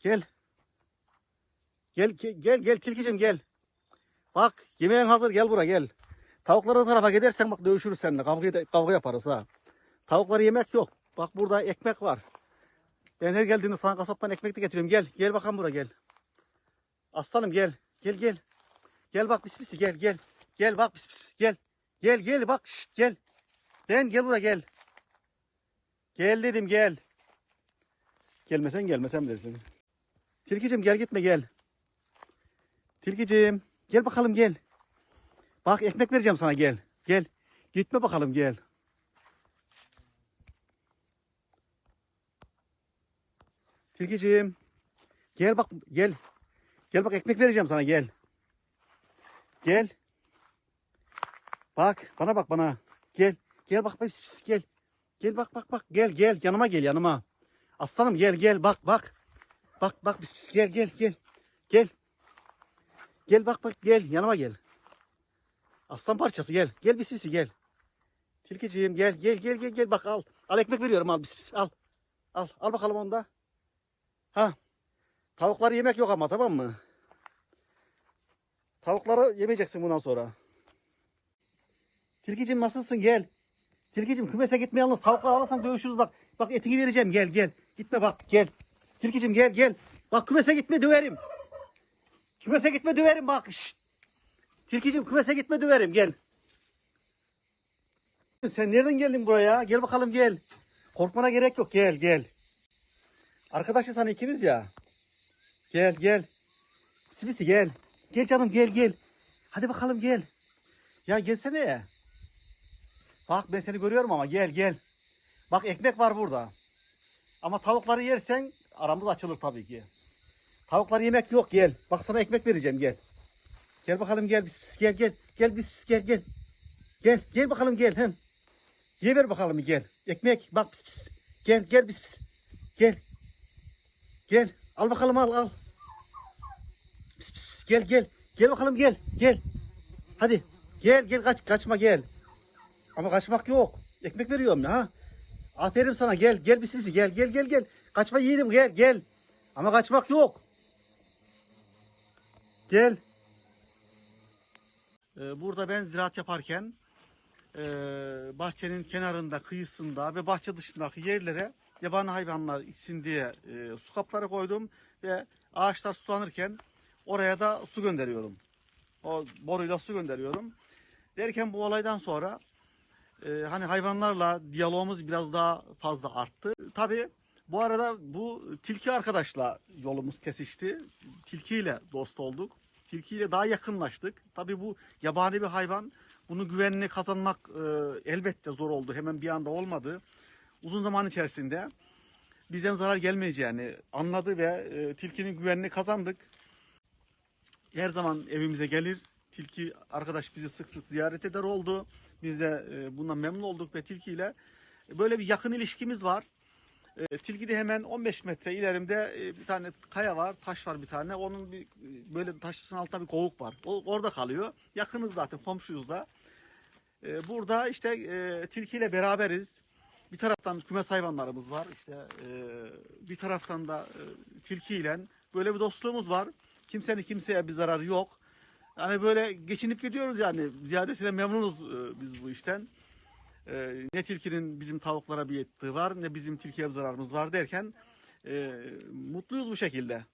Gel. Gel gel gel, tilkicim gel. Bak yemeğin hazır gel buraya gel. Tavukları tarafa gidersen bak dövüşürüz seninle. Kavga, kavga yaparız ha. Tavuklara yemek yok. Bak burada ekmek var. Ben her geldiğinde sana kasaptan ekmek de getiriyorum. Gel. Gel bakalım buraya gel. Aslanım gel. Gel gel. Gel bak pis pis gel gel. Gel bak pis pis gel. Gel gel bak şşt gel. Ben gel buraya gel. Gel dedim gel. Gelmesen gelmesem dersin. Tilkicim gel gitme gel. Tilkicim gel bakalım gel. Bak ekmek vereceğim sana gel. Gel. Gitme bakalım gel. Tilkicim. Gel bak gel. Gel bak ekmek vereceğim sana gel. Gel. Bak bana bak bana. Gel. Gel bak pis pis gel. Gel bak bak bak gel gel yanıma gel yanıma. Aslanım gel gel bak bak. Bak bak pis pis gel gel gel. Gel. Gel bak bak gel yanıma gel. Aslan parçası gel. Gel pis pis gel. Tilkiciğim gel gel gel gel gel bak al. Al ekmek veriyorum al pis pis al. Al al bakalım onu da. Ha. Tavukları yemek yok ama tamam mı? Tavukları yemeyeceksin bundan sonra. Tilkicim nasılsın gel. Tilkicim kümese gitme yalnız. Tavukları alırsan dövüşürüz bak. Bak etini vereceğim gel gel. Gitme bak gel. Tilkicim gel gel. Bak kümese gitme döverim. Kümese gitme döverim bak. Şşt. Tilkicim kümese gitme döverim gel. Sen nereden geldin buraya? Gel bakalım gel. Korkmana gerek yok gel gel. Arkadaşız hani ikimiz ya. Gel gel. Pisi gel. Gel canım gel gel. Hadi bakalım gel. Ya gelsene ya. Bak ben seni görüyorum ama gel gel. Bak ekmek var burada. Ama tavukları yersen aramız açılır tabii ki. Tavukları yemek yok gel. Bak sana ekmek vereceğim gel. Gel bakalım gel pis pis gel gel. Gel pis pis gel gel. Gel gel bakalım gel hem. Ye ver bakalım gel. Ekmek bak pis pis. Gel gel pis pis. Gel. Gel. Al bakalım al al. Pis pis pis. Gel gel. Gel bakalım gel. Gel. Hadi. Gel gel kaç kaçma gel. Ama kaçmak yok. Ekmek veriyorum ya. Aferin sana gel. Gel pis pis gel gel gel gel. Kaçma yiğidim gel gel. Ama kaçmak yok. Gel. Ee, burada ben ziraat yaparken e, bahçenin kenarında, kıyısında ve bahçe dışındaki yerlere yabani hayvanlar içsin diye e, su kapları koydum ve ağaçlar sulanırken oraya da su gönderiyorum. O boruyla su gönderiyorum. Derken bu olaydan sonra e, hani hayvanlarla diyalogumuz biraz daha fazla arttı. Tabii bu arada bu tilki arkadaşla yolumuz kesişti. Tilkiyle dost olduk. Tilkiyle daha yakınlaştık. Tabii bu yabani bir hayvan. Bunun güvenini kazanmak e, elbette zor oldu. Hemen bir anda olmadı. Uzun zaman içerisinde bizden zarar gelmeyeceğini anladı ve e, tilkinin güvenini kazandık. Her zaman evimize gelir. Tilki arkadaş bizi sık sık ziyaret eder oldu. Biz de e, bundan memnun olduk ve tilkiyle böyle bir yakın ilişkimiz var. E, tilki de hemen 15 metre ilerimde e, bir tane kaya var, taş var bir tane. Onun bir e, böyle taşın altında bir kovuk var. O orada kalıyor. Yakınız zaten, komşuyuz da. E, burada işte e, tilkiyle beraberiz. Bir taraftan kümes hayvanlarımız var. İşte e, bir taraftan da e, tilkiyle böyle bir dostluğumuz var. Kimsenin kimseye bir zararı yok. Yani böyle geçinip gidiyoruz yani. Ziyadesiyle memnunuz e, biz bu işten. E, ne tilkinin bizim tavuklara bir ettiği var ne bizim tilkiye bir zararımız var derken e, mutluyuz bu şekilde.